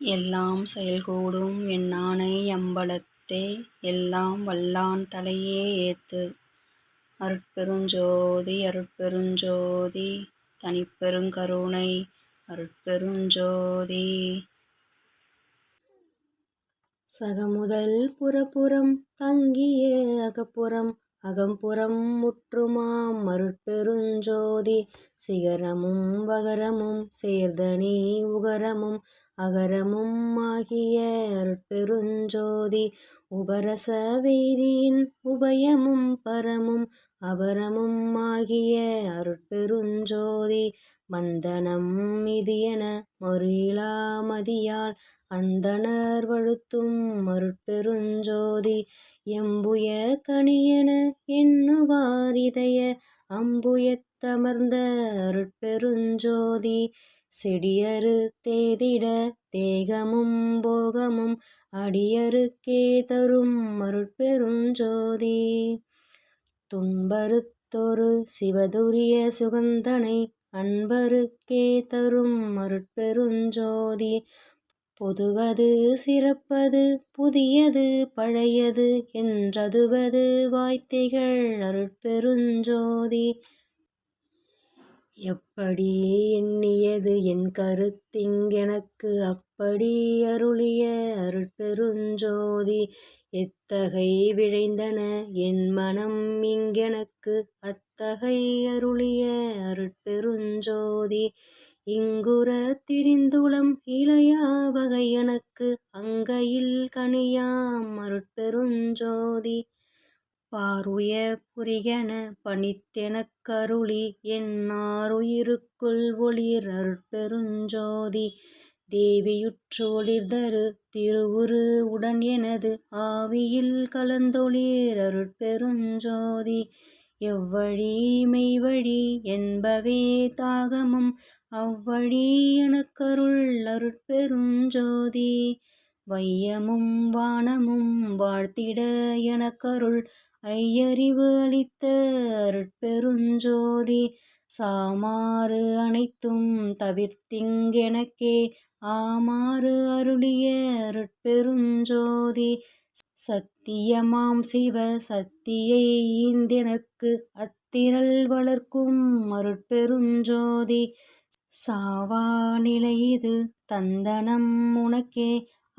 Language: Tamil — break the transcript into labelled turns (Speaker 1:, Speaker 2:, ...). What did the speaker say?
Speaker 1: எல்லாம் செயல்கூடும் என்னானை யம்பலத்தே எல்லாம் வல்லான் தலையே ஏத்து. அருட்பெருஞ்சோதி அருட்பெருஞ்சோதி தனிப்பெருங்கருணை அருட்பெருஞ்சோதி சகமுதல் புறப்புறம் தங்கிய அகப்புறம் அகம்புறம் முற்றுமாம் அருட்பெருஞ்சோதி சிகரமும் வகரமும் சேர்தனி உகரமும் அகரமும் ஆகிய அருட்பெருஞ்சோதி. உபரச வேதியின் உபயமும் பரமும் அபரமும் ஆகிய அருட்பெருஞ்சோதி. மந்தனம் மிதியென மறுயிலா மதியால் அந்தணர் வழுத்தும் மருட்பெருஞ்சோதி எம்புய கணியென எண்ணுவார் இதய அம்புயத் தமர்ந்த அருட்பெருஞ்சோதி செடியறு தேதிட தேகமும் போகமும் அடியருக்கே தரும் அருட்பெருஞ்சோதி. துன்பருத்தொரு சிவதுரிய சுகந்தனை அன்பருக்கே தரும் அருட்பெருஞ்சோதி. பொதுவது சிறப்பது புதியது பழையது என்றதுவது வாய்த்தைகள் அருட்பெருஞ்சோதி. எப்படி எண்ணியது என் கருத்திங்கெனக்கு அப்படி அருளிய அருட்பெருஞ்சோதி எத்தகை விழைந்தன? என் மனம் இங்கெனக்கு? அத்தகை அருளிய அருட்பெருஞ்சோதி இங்குற திரிந்துளம் இளையா வகை எனக்கு அங்கையில் கனியாம் அருட்பெருஞ்சோதி பாருய புரியென பணித்தெனக் கருளி என்னாருயிருக்குள் ஒளிர் அருட்பெருஞ்ஜோதி தேவியுற்று ஒளிர்தரு திருவுரு உடன் எனது ஆவியில் கலந்தொளிர் அருட்பெருஞ்ஜோதி எவ்வழி மெய்வழி என்பவே தாகமும் அவ்வழி எனக்கருள் அருட்பெருஞ்ஜோதி வையமும் வானமும் வாழ்த்திட எனக்கருள் ஐயறிவு அளித்த அருட்பெருஞ்ஜோதி சாமாறு அனைத்தும் தவிர்த்திங்கெனக்கே ஆமாறு அருளிய அருட்பெருஞ்சோதி சத்தியமாம் சிவ சத்தியை ஈந்தெனக்கு அத்திரள் வளர்க்கும் அருட்பெருஞ்சோதி சாவா நிலையிது தந்தனம் உனக்கே